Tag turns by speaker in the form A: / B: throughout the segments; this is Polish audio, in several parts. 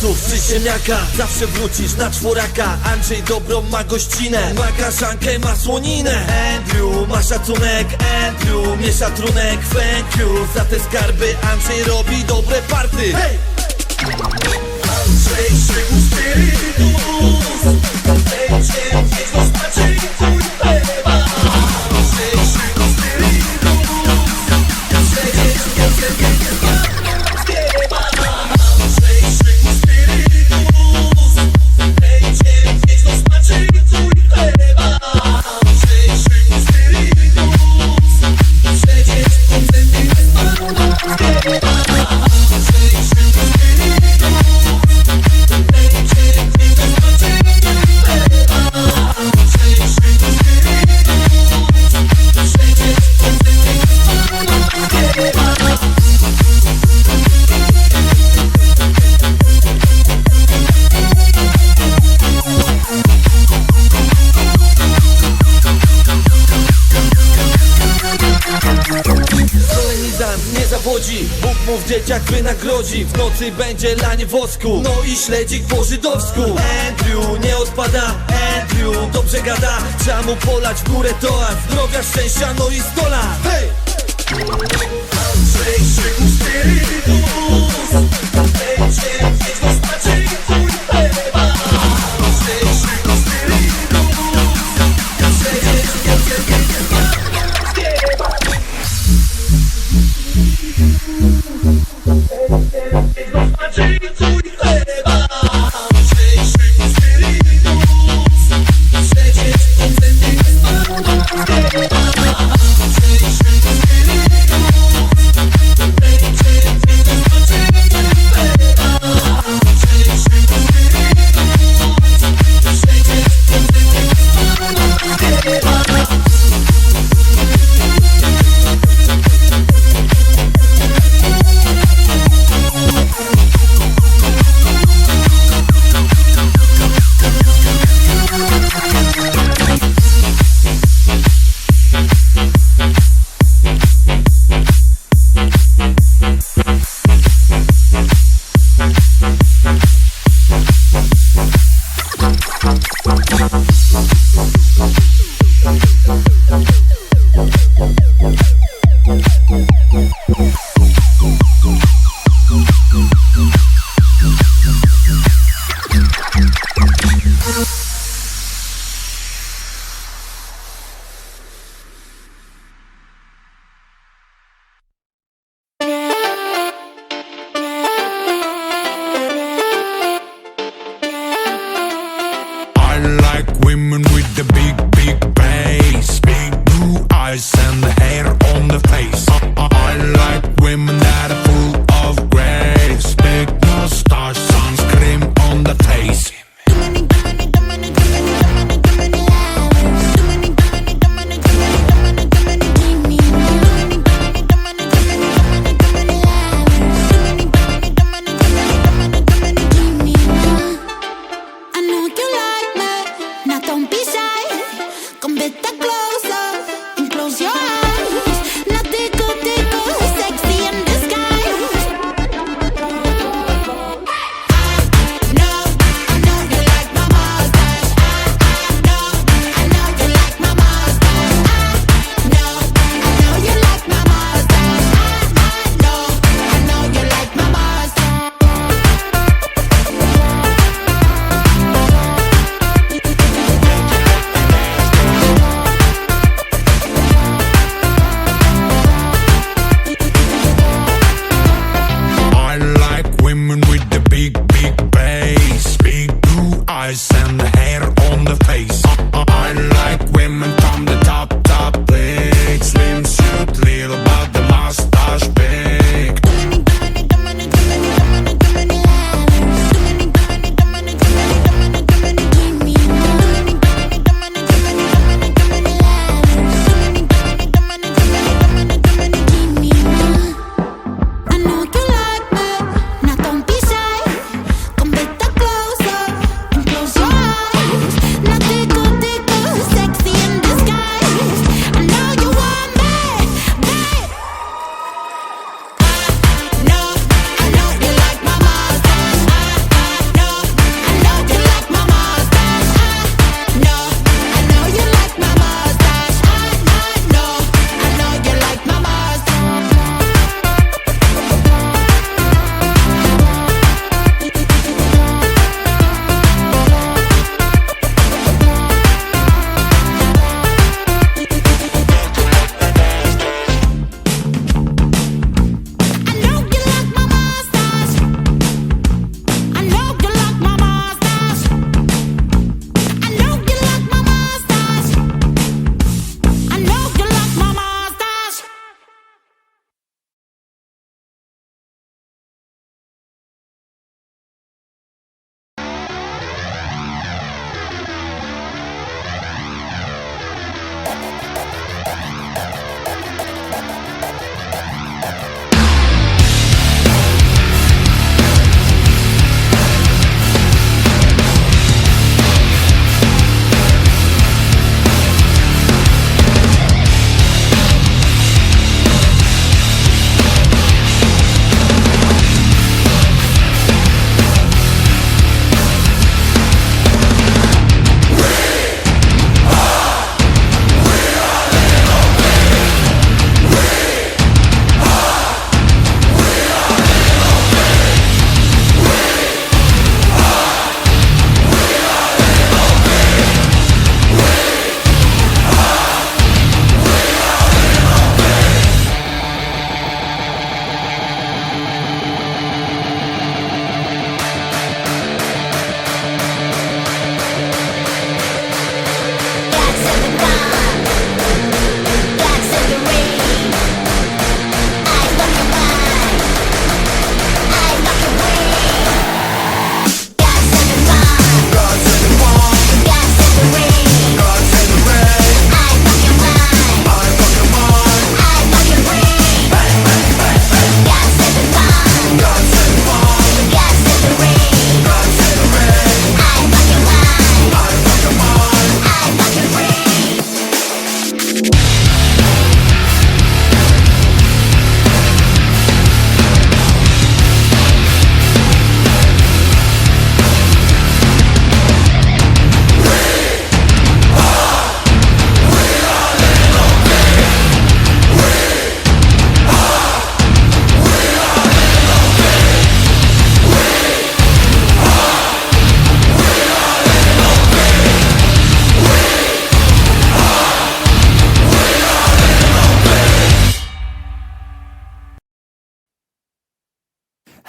A: czy Zawsze wrócisz na czworaka. Andrzej dobrą ma gościnę. Ma kaszankę, ma słoninę. Andrew ma szacunek. Andrew miesza trunek. Thank you za te skarby. Andrzej robi dobre party. Hej! Andrzej Szyku Dzieciach wynagrodzi W nocy będzie lanie wosku No i śledzik po żydowsku Andrew nie odpada Andrew dobrze gada Trzeba mu polać w górę toa Zdrowia, szczęścia, no i stola Hej! Andrzej Szyku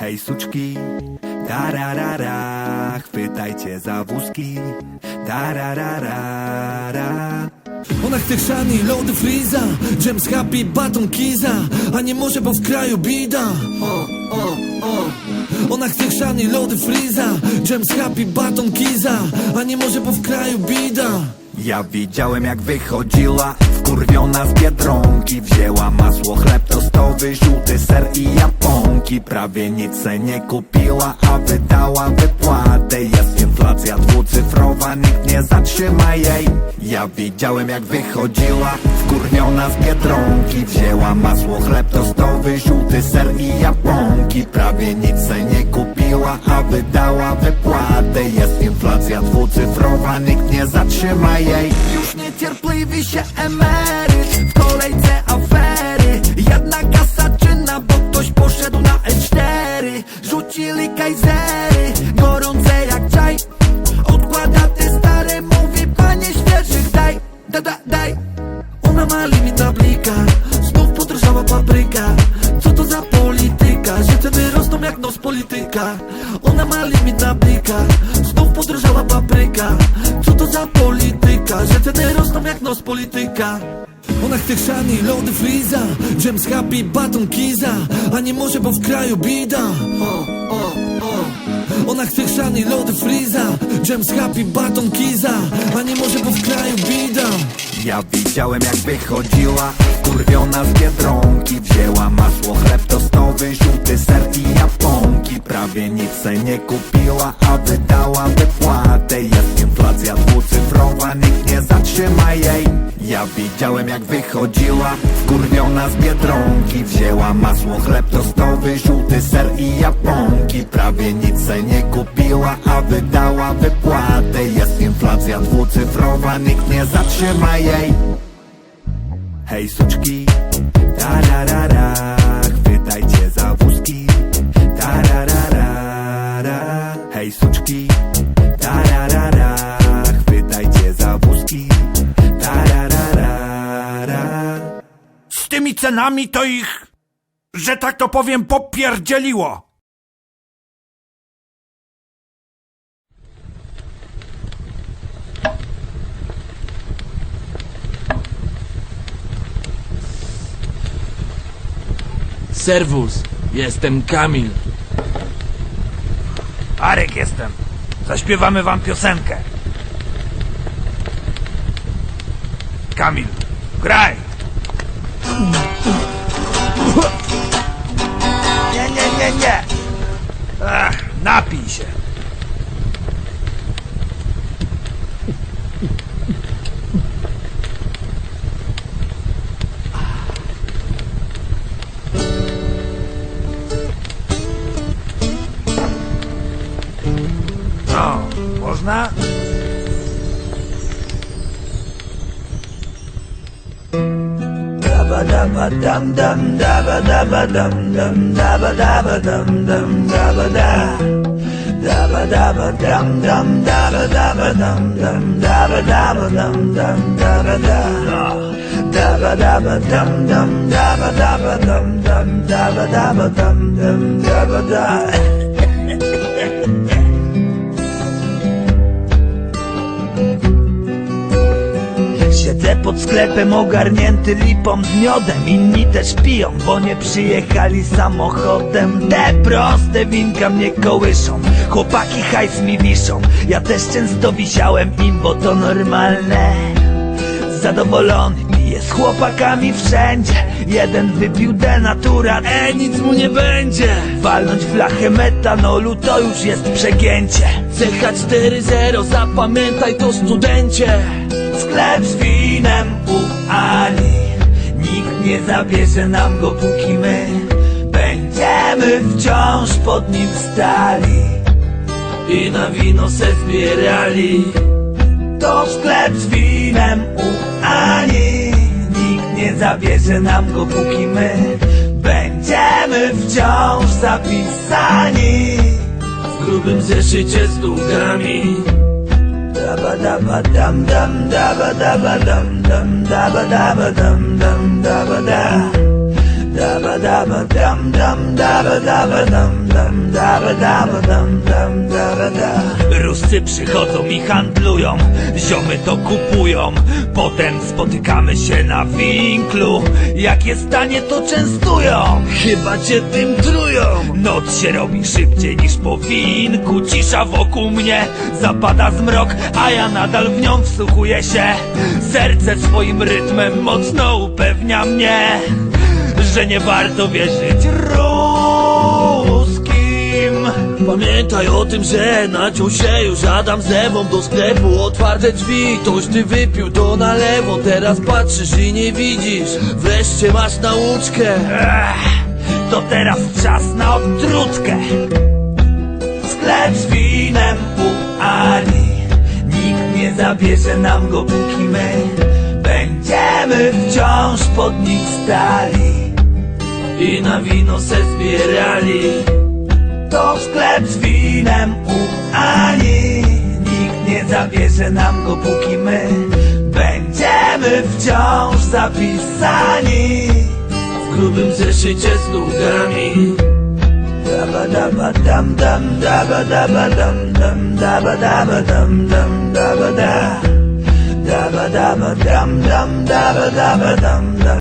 B: Hej suczki, tararara, chwytajcie za wózki, tararara.
A: Ona chce chrzani, lody Freeza James Happy, baton Kiza A nie może, bo w kraju bida o, o, o. Ona chce chrzani, lody Freeza James Happy, baton Kiza A nie może, bo w kraju bida
B: Ja widziałem jak wychodziła, wkurwiona z Biedronki. Wzięła masło, chleb tostowy, żółty ser i japonki. Prawie nic se nie kupiła, a wydała wypłatę. Jest inflacja dwucyfrowa, nikt nie zatrzyma jej. Ja widziałem jak wychodziła, wkurwiona z Biedronki. Wzięła masło, chleb tostowy, żółty ser i japonki. Prawie nic se nie kupiła, a wydała wypłatę. Jest inflacja dwucyfrowa, nikt nie zatrzyma jej. Już niecierpliwi się emeryt W kolejce afery. Jedna kasa czynna, bo ktoś poszedł na E4 Rzucili kajzery
A: Ona ma limit na blika Znów podrożała papryka. Co to za polityka? Że ceny rosną jak nos polityka. Ona chce chrzani, lody Freeza James Happy, baton Kiza. A nie może, bo w kraju bida. O, o, o. Ona chce chrzani, lody Freeza James Happy, baton Kiza. A nie może, bo w kraju bida.
B: Ja widziałem jak wychodziła Kurwiona z Biedronki. Wzięła masło, chleb tostowy Żółty ser i japonki Prawie nic nie kupiła A wydała wypłatę. Jest inflacja dwucyfrowa Nikt nie zatrzyma jej. Ja widziałem jak wychodziła Kurwiona z Biedronki. Wzięła masło, chleb tostowy Żółty ser i japonki. Prawie nic nie kupiła A wydała wypłatę. Jest inflacja dwucyfrowa Nikt nie zatrzyma jej. Hej suczki, tararara, chwytajcie
C: cenami to ich, że tak to powiem, popierdzieliło.
D: Serwus, jestem Kamil.
C: Arek jestem. Zaśpiewamy wam piosenkę. Kamil, graj. Można? Daba daba dum dum daba daba dum dum daba daba dum dum daba da. Daba daba dum dum daba daba dum dum daba daba dum dum daba da. Daba daba dum dum daba daba dum dum daba daba dum dum daba da Siedzę pod sklepem ogarnięty lipą z miodem Inni też piją, bo nie przyjechali samochodem. Te proste winka mnie kołyszą Chłopaki hajs mi wiszą. Ja też często wisiałem im, bo to normalne. Zadowolony piję z chłopakami wszędzie. Jeden wypił denaturat.
D: E, nic mu nie będzie!
C: Walnąć flachę metanolu to już jest przegięcie.
D: CH40, zapamiętaj to studencie!
C: Sklep z winem u Ani Nikt nie zabierze nam go póki my Będziemy wciąż pod nim stali
D: I na wino se zbierali.
C: To sklep z winem u Ani Nikt nie zabierze nam go póki my Będziemy wciąż zapisani
D: W grubym zeszycie z długami.
C: Daba daba dam dam daba daba dam dam daba daba dam dam daba da Daba daba dam dam daba daba dam dam daba daba dam dam daba da Ruscy przychodzą i handlują, ziomy to kupują. Potem spotykamy się na winklu. Jak jest tanie to częstują. Chyba cię tym trują. Noc się robi szybciej niż po winku. Cisza wokół mnie, zapada zmrok A ja nadal w nią wsłuchuję się. Serce swoim rytmem mocno upewnia mnie że nie warto wierzyć
A: Pamiętaj o tym, że naciął się już Adam z Ewą do sklepu. Otwarte drzwi, toś ty wypił to na lewo. Teraz patrzysz i nie widzisz. Wreszcie masz nauczkę.
C: Ech, To teraz czas na odtrutkę Sklep z winem u Ali Nikt nie zabierze nam go póki my Będziemy wciąż pod nim stali.
D: I na wino se zbierali
C: To sklep z winem u Ani. Nikt nie zabierze nam go póki my Będziemy wciąż zapisani
D: W grubym zeszycie z długami
C: Daba daba dam dam daba daba dam dam daba daba dam dam daba da. Daba daba dam dam daba daba dam dam